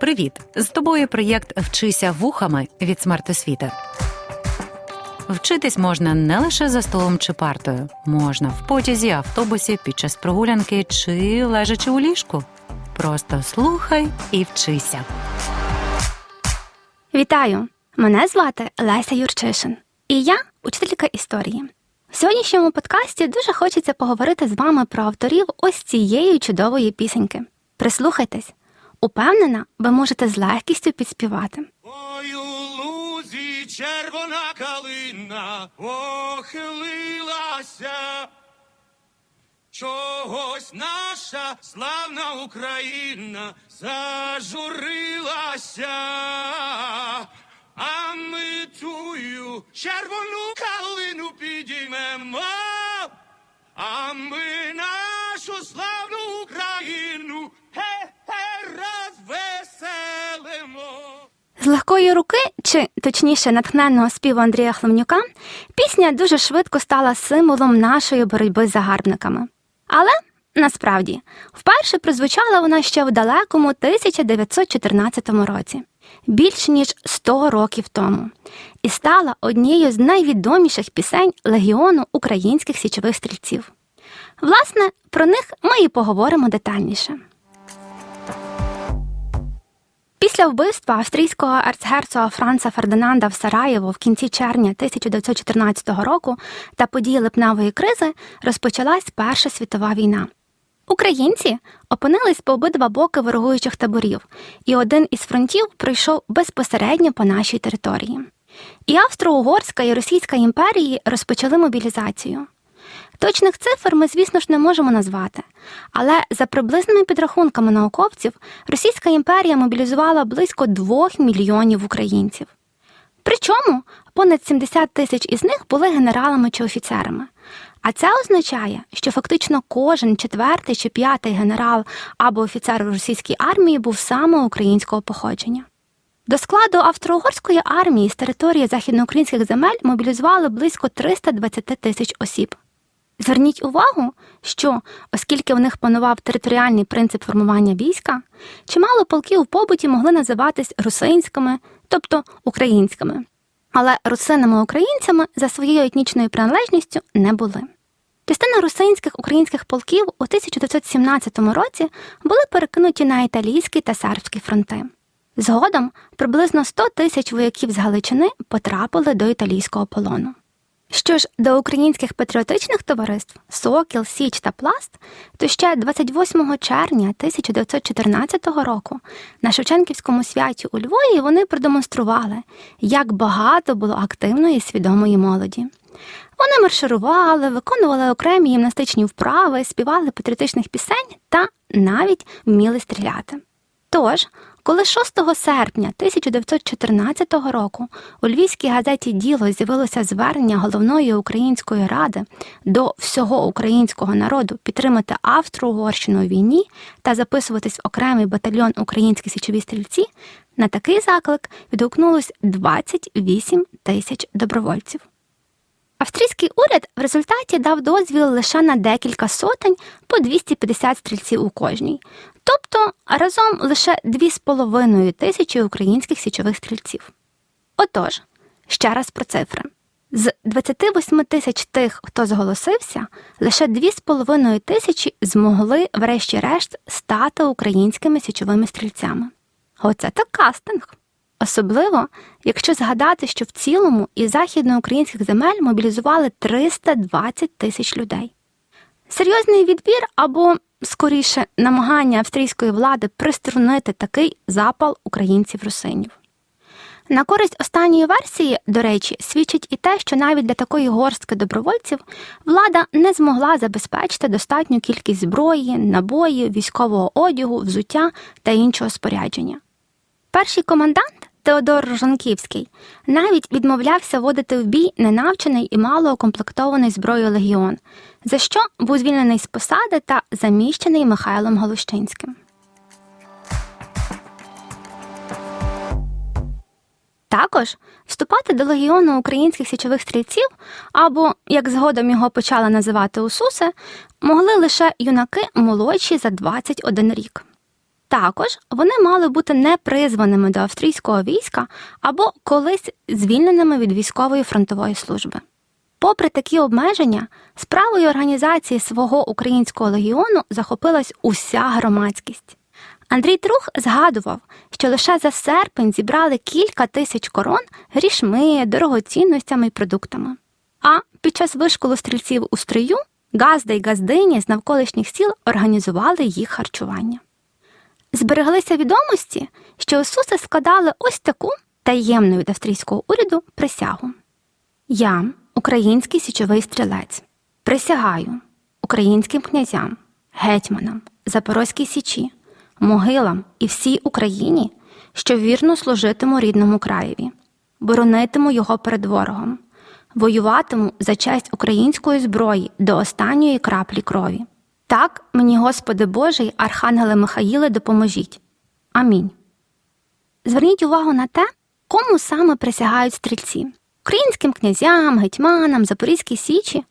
Привіт! З тобою проєкт Вчися вухами від смертосвіти. Вчитись можна не лише за столом чи партою, можна в потязі, автобусі, під час прогулянки чи лежачи у ліжку. Просто слухай і вчися. Вітаю! Мене звати Леся Юрчишин, і я учителька історії. В сьогоднішньому подкасті дуже хочеться поговорити з вами про авторів ось цієї чудової пісеньки. Прислухайтесь, упевнена, ви можете з легкістю підспівати. Ой, у лузі червона калина похилилася. Чогось наша славна Україна зажурилася, а ми тую червону калину підіймемо, а ми нашу славну Україну. З легкої руки, чи точніше натхненного співу Андрія Хлевнюка, пісня дуже швидко стала символом нашої боротьби з загарбниками. Але насправді вперше прозвучала вона ще в далекому 1914 році, більш ніж 100 років тому, і стала однією з найвідоміших пісень легіону українських січових стрільців. Власне, про них ми і поговоримо детальніше. Після вбивства австрійського арцгерцога Франца Фердинанда в Сараєво в кінці червня 1914 року та події липневої кризи розпочалась Перша світова війна. Українці опинились по обидва боки ворогуючих таборів, і один із фронтів пройшов безпосередньо по нашій території. І Австро-Угорська і Російська імперії розпочали мобілізацію. Точних цифр ми, звісно ж, не можемо назвати, але за приблизними підрахунками науковців Російська імперія мобілізувала близько 2 мільйонів українців. Причому понад 70 тисяч із них були генералами чи офіцерами. А це означає, що фактично кожен четвертий чи п'ятий генерал або офіцер у російській армії був саме українського походження. До складу австро-угорської армії з території західноукраїнських земель мобілізували близько 320 тисяч осіб. Зверніть увагу, що, оскільки в них панував територіальний принцип формування війська, чимало полків в побуті могли називатись русинськими, тобто українськими, але русинами-українцями за своєю етнічною приналежністю не були. Частина русинських українських полків у 1917 році були перекинуті на італійський та сербський фронти. Згодом приблизно 100 тисяч вояків з Галичини потрапили до італійського полону. Що ж до українських патріотичних товариств Сокіл, Січ та Пласт, то ще 28 червня 1914 року на Шевченківському святі у Львові вони продемонстрували, як багато було активної свідомої молоді. Вони марширували, виконували окремі гімнастичні вправи, співали патріотичних пісень та навіть вміли стріляти. Тож, коли 6 серпня 1914 року у львівській газеті Діло з'явилося звернення головної української ради до всього українського народу підтримати Австро-Угорщину у війні та записуватись в окремий батальйон українські січові стрільці, на такий заклик відгукнулось 28 тисяч добровольців. Австрійський уряд в результаті дав дозвіл лише на декілька сотень по 250 стрільців у кожній, тобто разом лише 2,5 тисячі українських січових стрільців. Отож, ще раз про цифри. З 28 тисяч тих, хто зголосився, лише 2,5 тисячі змогли, врешті-решт, стати українськими січовими стрільцями. Оце так кастинг. Особливо, якщо згадати, що в цілому із західноукраїнських земель мобілізували 320 тисяч людей. Серйозний відбір або, скоріше, намагання австрійської влади приструнити такий запал українців русинів. На користь останньої версії, до речі, свідчить і те, що навіть для такої горстки добровольців влада не змогла забезпечити достатню кількість зброї, набоїв, військового одягу, взуття та іншого спорядження. Перший комендант Теодор Рожанківський навіть відмовлявся водити в бій ненавчений і малоукомплектований зброєю легіон, за що був звільнений з посади та заміщений Михайлом Голощинським. Також вступати до легіону українських січових стрільців, або, як згодом його почали називати Усуси, могли лише юнаки молодші за 21 рік. Також вони мали бути непризваними до австрійського війська або колись звільненими від військової фронтової служби. Попри такі обмеження, справою організації свого українського легіону захопилась уся громадськість. Андрій Трух згадував, що лише за серпень зібрали кілька тисяч корон грішми, дорогоцінностями і продуктами. А під час вишколу стрільців у стрию газда й газдині з навколишніх сіл організували їх харчування. Збереглися відомості, що Ісуси складали ось таку таємну від австрійського уряду присягу. Я, український січовий стрілець, присягаю українським князям, гетьманам, Запорозькій січі, могилам і всій Україні, що вірно служитиму рідному краєві, боронитиму його перед ворогом, воюватиму за честь української зброї до останньої краплі крові. Так мені, Господи Божий, Архангеле Михаїле, допоможіть. Амінь. Зверніть увагу на те, кому саме присягають стрільці українським князям, гетьманам, Запорізькій Січі.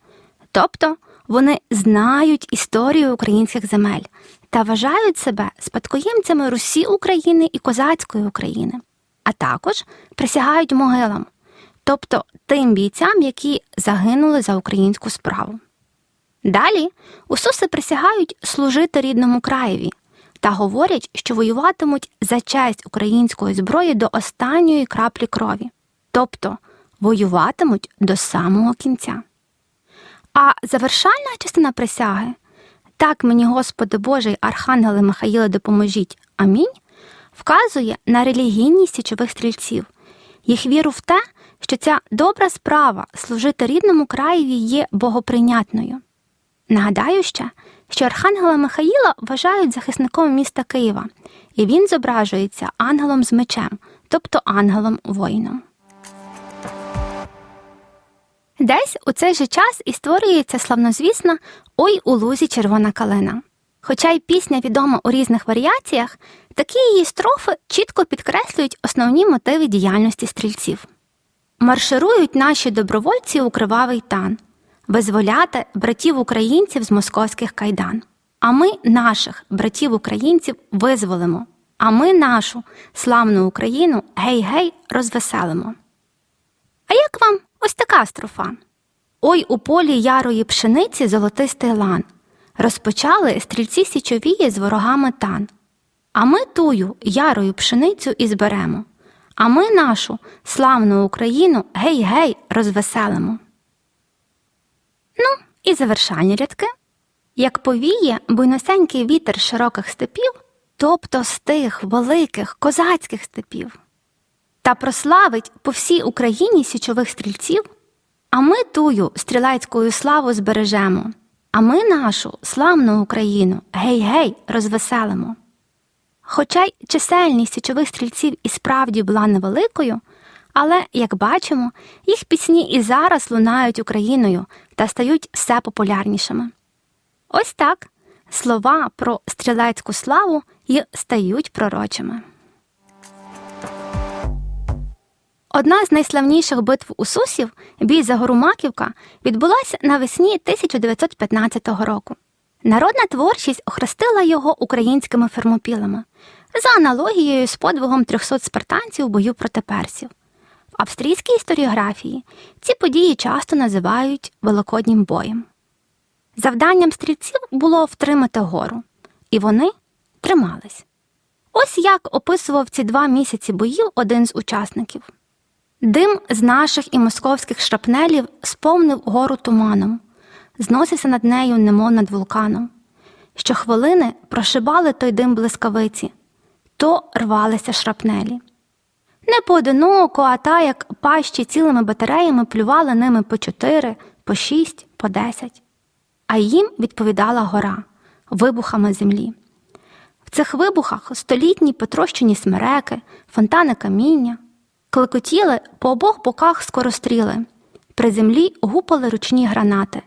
Тобто вони знають історію українських земель та вважають себе спадкоємцями Русі України і козацької України, а також присягають могилам, тобто тим бійцям, які загинули за українську справу. Далі усуси присягають служити рідному краєві та говорять, що воюватимуть за честь української зброї до останньої краплі крові, тобто воюватимуть до самого кінця. А завершальна частина присяги так мені, Господи Божий, Архангеле Михаїле, допоможіть. Амінь. Вказує на релігійність січових стрільців, їх віру в те, що ця добра справа служити рідному краєві є богоприйнятною. Нагадаю ще, що Архангела Михаїла вважають захисником міста Києва, і він зображується ангелом з мечем, тобто ангелом воїном. Десь у цей же час і створюється славнозвісна Ой у лузі червона калина. Хоча й пісня відома у різних варіаціях, такі її строфи чітко підкреслюють основні мотиви діяльності стрільців. Марширують наші добровольці у кривавий тан, визволяти братів українців з московських кайдан. А ми наших братів українців визволимо, а ми нашу славну Україну гей-гей розвеселимо. А як вам ось така строфа? Ой у полі ярої пшениці золотистий лан. Розпочали стрільці січовії з ворогами тан. А ми тую ярою пшеницю і зберемо. А ми нашу славну Україну гей-гей розвеселимо. Ну, і завершальні рядки. Як повіє буйносенький вітер широких степів, тобто з тих великих козацьких степів, та прославить по всій Україні січових стрільців, а ми тую стрілецькою славу збережемо, а ми нашу славну Україну гей-гей розвеселимо. Хоча й чисельність січових стрільців і справді була невеликою, але, як бачимо, їх пісні і зараз лунають Україною та стають все популярнішими. Ось так слова про стрілецьку славу й стають пророчими. Одна з найславніших битв усусів, бій за гору відбулася навесні 1915 року. Народна творчість охрестила його українськими фермопілами за аналогією з подвигом 300 спартанців у бою проти персів. Австрійській історіографії ці події часто називають Великоднім боєм. Завданням стрільців було втримати гору, і вони тримались. Ось як описував ці два місяці боїв один з учасників. Дим з наших і московських шрапнелів сповнив гору туманом, зносився над нею, немов над вулканом. Щохвилини прошибали той дим блискавиці, то рвалися шрапнелі. Не поодиноко, а та як пащі цілими батареями плювали ними по чотири, по шість, по десять. А їм відповідала гора вибухами землі. В цих вибухах столітні потрощені смереки, фонтани каміння, клекотіли по обох боках скоростріли, при землі гупали ручні гранати.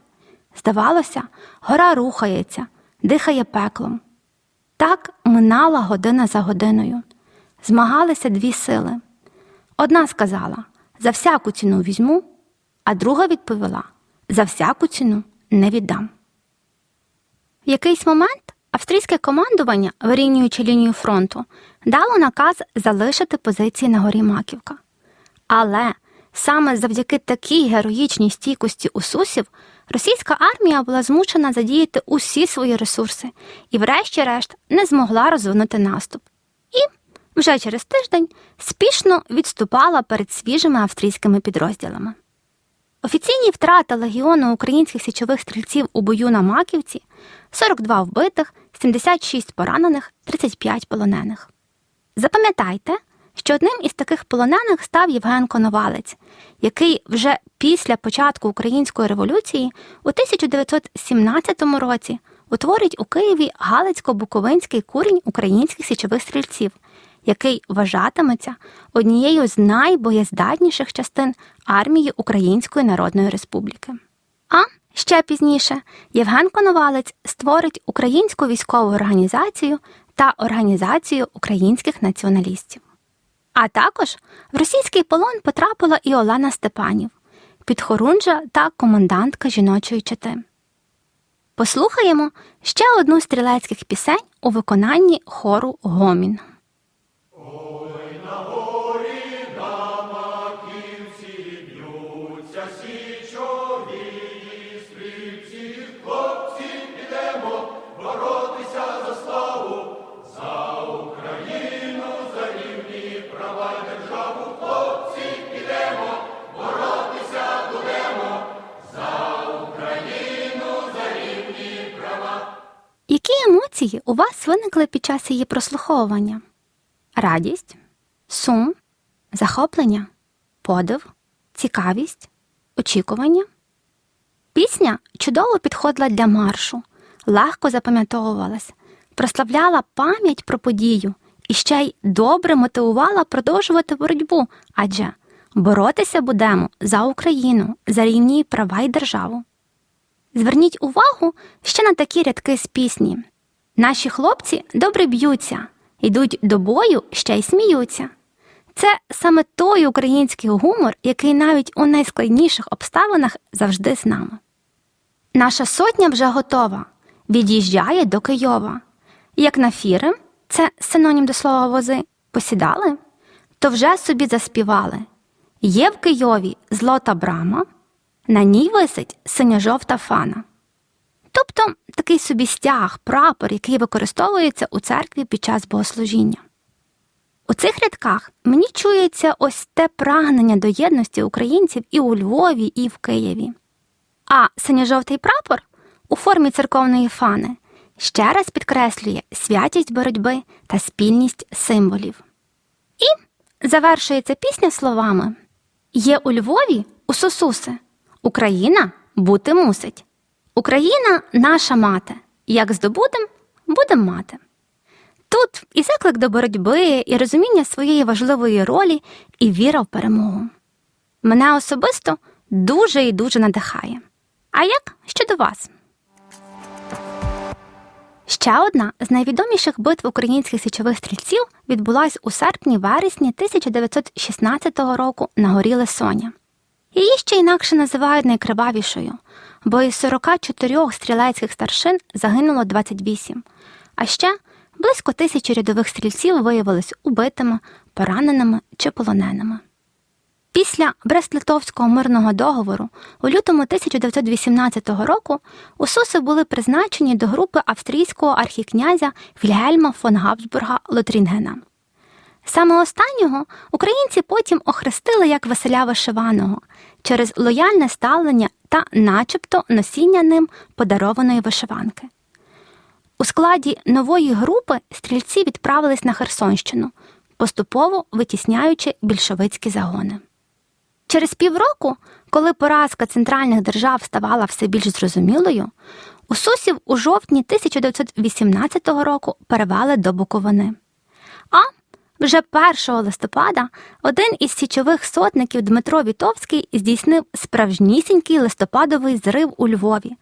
Здавалося, гора рухається, дихає пеклом. Так минала година за годиною. Змагалися дві сили. Одна сказала за всяку ціну візьму, а друга відповіла за всяку ціну не віддам. В якийсь момент австрійське командування, вирівнюючи лінію фронту, дало наказ залишити позиції на горі Маківка. Але саме завдяки такій героїчній стійкості усусів російська армія була змушена задіяти усі свої ресурси і, врешті-решт, не змогла розвинути наступ. Вже через тиждень спішно відступала перед свіжими австрійськими підрозділами. Офіційні втрати легіону українських січових стрільців у бою на Маківці 42 вбитих, 76 поранених, 35 полонених. Запам'ятайте, що одним із таких полонених став Євген Коновалець, який вже після початку української революції у 1917 році утворить у Києві Галицько-Буковинський курінь українських січових стрільців, який вважатиметься однією з найбоєздатніших частин армії Української Народної Республіки. А ще пізніше Євген Коновалець створить українську військову організацію та організацію українських націоналістів. А також в російський полон потрапила і Олена Степанів, підхорунжа та комендантка жіночої чити. Послухаємо ще одну стрілецьких пісень у виконанні хору Гомін. Вас виникли під час її прослуховування? Радість, сум, захоплення, подив, цікавість, очікування? Пісня чудово підходила для маршу, легко запам'ятовувалась, прославляла пам'ять про подію і ще й добре мотивувала продовжувати боротьбу, адже боротися будемо за Україну, за рівні права й державу. Зверніть увагу ще на такі рядки з пісні. Наші хлопці добре б'ються, йдуть до бою ще й сміються. Це саме той український гумор, який навіть у найскладніших обставинах завжди з нами. Наша сотня вже готова, від'їжджає до Києва. Як на фіри, це синонім до слова вози, посідали, то вже собі заспівали. Є в Києві злота брама, на ній висить синьо-жовта фана. Тобто такий собі стяг, прапор, який використовується у церкві під час богослужіння. У цих рядках мені чується ось те прагнення до єдності українців і у Львові, і в Києві. А синьо-жовтий прапор у формі церковної фани ще раз підкреслює святість боротьби та спільність символів. І завершується пісня словами Є у Львові у Сосуси. Україна бути мусить. Україна наша мати. Як здобудем, будем мати. Тут і заклик до боротьби, і розуміння своєї важливої ролі, і віра в перемогу. Мене особисто дуже і дуже надихає. А як щодо вас? Ще одна з найвідоміших битв українських січових стрільців відбулась у серпні-вересні 1916 року на горі Лисоня. Її ще інакше називають найкривавішою, бо із 44 стрілецьких старшин загинуло 28, а ще близько тисячі рядових стрільців виявились убитими, пораненими чи полоненими. Після Брест-Литовського мирного договору у лютому 1918 року усуси були призначені до групи австрійського архікнязя Вільгельма фон Габсбурга Лотрінгена. Саме останнього українці потім охрестили як Василя Вишиваного через лояльне ставлення та, начебто, носіння ним подарованої вишиванки. У складі нової групи стрільці відправились на Херсонщину, поступово витісняючи більшовицькі загони. Через півроку, коли поразка центральних держав ставала все більш зрозумілою, усусів у жовтні 1918 року перевели до Буковини. Вже 1 листопада один із січових сотників Дмитро Вітовський здійснив справжнісінький листопадовий зрив у Львові,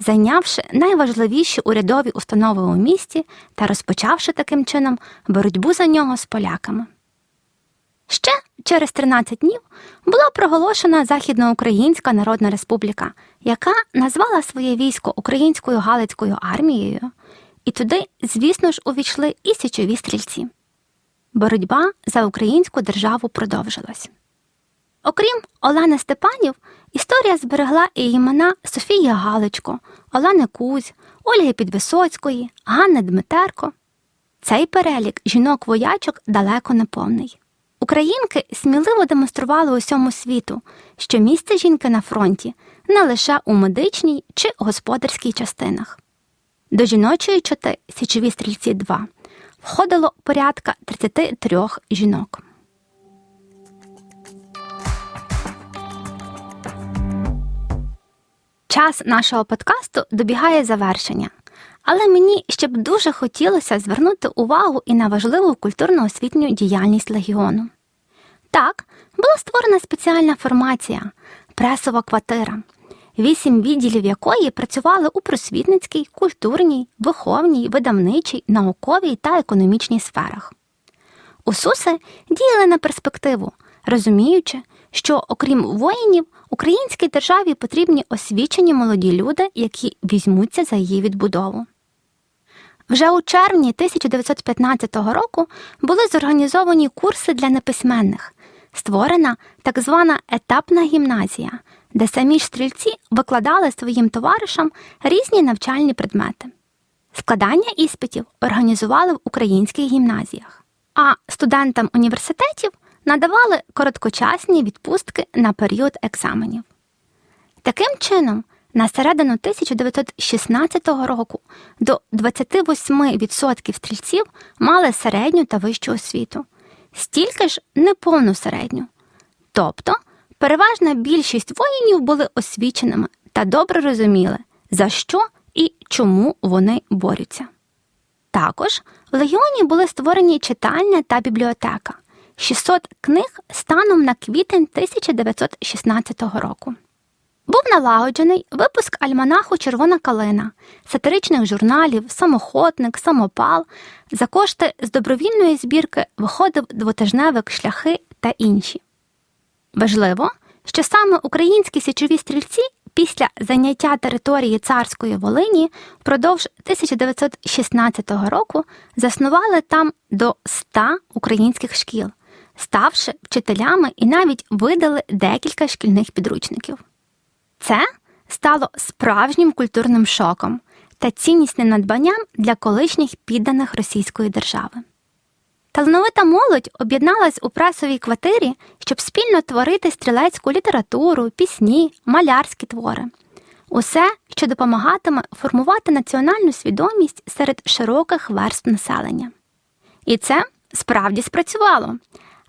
зайнявши найважливіші урядові установи у місті та розпочавши таким чином боротьбу за нього з поляками. Ще через 13 днів була проголошена Західноукраїнська Народна Республіка, яка назвала своє військо Українською Галицькою армією і туди, звісно ж, увійшли і січові стрільці. Боротьба за українську державу продовжилась. Окрім Олени Степанів, історія зберегла і імена Софії Галичко, Олени Кузь, Ольги Підвисоцької, Ганни Дмитерко. Цей перелік жінок-воячок далеко не повний. Українки сміливо демонстрували усьому світу, що місце жінки на фронті не лише у медичній чи господарській частинах. До жіночої чоти січові стрільці 2 входило порядка 33 жінок. Час нашого подкасту добігає завершення, але мені ще б дуже хотілося звернути увагу і на важливу культурно-освітню діяльність легіону. Так, була створена спеціальна формація пресова квартира, вісім відділів якої працювали у просвітницькій, культурній, виховній, видавничій, науковій та економічній сферах. УСУСи діяли на перспективу, розуміючи, що, окрім воїнів, українській державі потрібні освічені молоді люди, які візьмуться за її відбудову. Вже у червні 1915 року були зорганізовані курси для неписьменних, створена так звана етапна гімназія, де самі ж стрільці викладали своїм товаришам різні навчальні предмети. Складання іспитів організували в українських гімназіях, а студентам університетів надавали короткочасні відпустки на період екзаменів. Таким чином, на середину 1916 року до 28% стрільців мали середню та вищу освіту, стільки ж неповну середню. Тобто переважна більшість воїнів були освіченими та добре розуміли, за що і чому вони борються. Також в легіоні були створені читальня та бібліотека 600 книг станом на квітень 1916 року. Був налагоджений випуск альманаху Червона калина, сатиричних журналів, самоходник, самопал. За кошти з добровільної збірки виходив двотижневик шляхи та інші. Важливо, що саме українські січові стрільці після заняття території царської Волині впродовж 1916 року заснували там до 100 українських шкіл, ставши вчителями і навіть видали декілька шкільних підручників. Це стало справжнім культурним шоком та ціннісним надбанням для колишніх підданих Російської держави. Талановита молодь об'єдналась у пресовій квартирі, щоб спільно творити стрілецьку літературу, пісні, малярські твори. Усе, що допомагатиме формувати національну свідомість серед широких верств населення. І це справді спрацювало.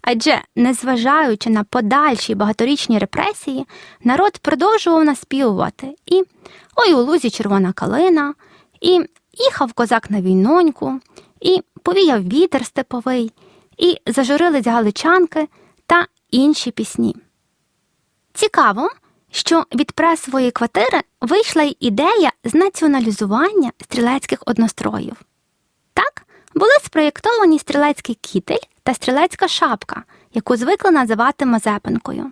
Адже, незважаючи на подальші багаторічні репресії, народ продовжував наспівувати і Ой у лузі червона калина, і Їхав козак на війноньку, і повіяв вітер степовий, і зажурились галичанки та інші пісні. Цікаво, що від пресової квартири вийшла й ідея з націоналізування стрілецьких одностроїв. Так, були спроєктовані стрілецький кітель та стрілецька шапка, яку звикли називати Мазепинкою.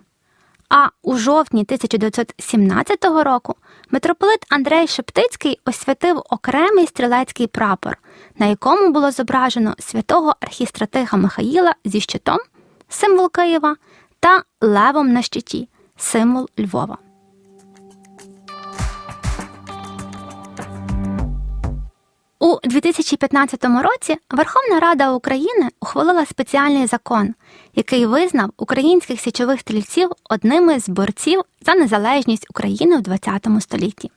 А у жовтні 1917 року митрополит Андрей Шептицький освятив окремий стрілецький прапор, на якому було зображено святого архістратига Михаїла зі щитом, символ Києва, та левом на щиті, символ Львова. У 2015 році Верховна Рада України ухвалила спеціальний закон, який визнав українських січових стрільців одними з борців за незалежність України в ХХ столітті.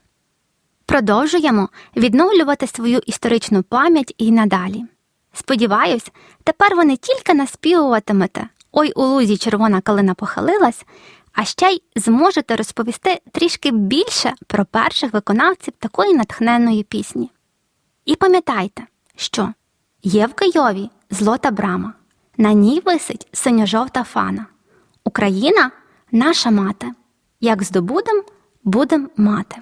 Продовжуємо відновлювати свою історичну пам'ять і надалі. Сподіваюсь, тепер ви не тільки наспівуватимете Ой у лузі червона калина похилилась, а ще й зможете розповісти трішки більше про перших виконавців такої натхненної пісні. І пам'ятайте, що є в Києві злота брама, на ній висить синьо-жовта фана. Україна наша мати. Як здобудем, будем мати.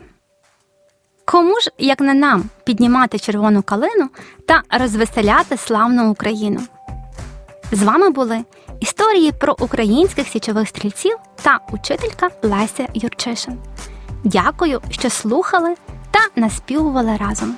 Кому ж, як не нам, піднімати червону калину та розвеселяти славну Україну? З вами були історії про українських січових стрільців та учителька Леся Юрчишин. Дякую, що слухали та наспівували разом.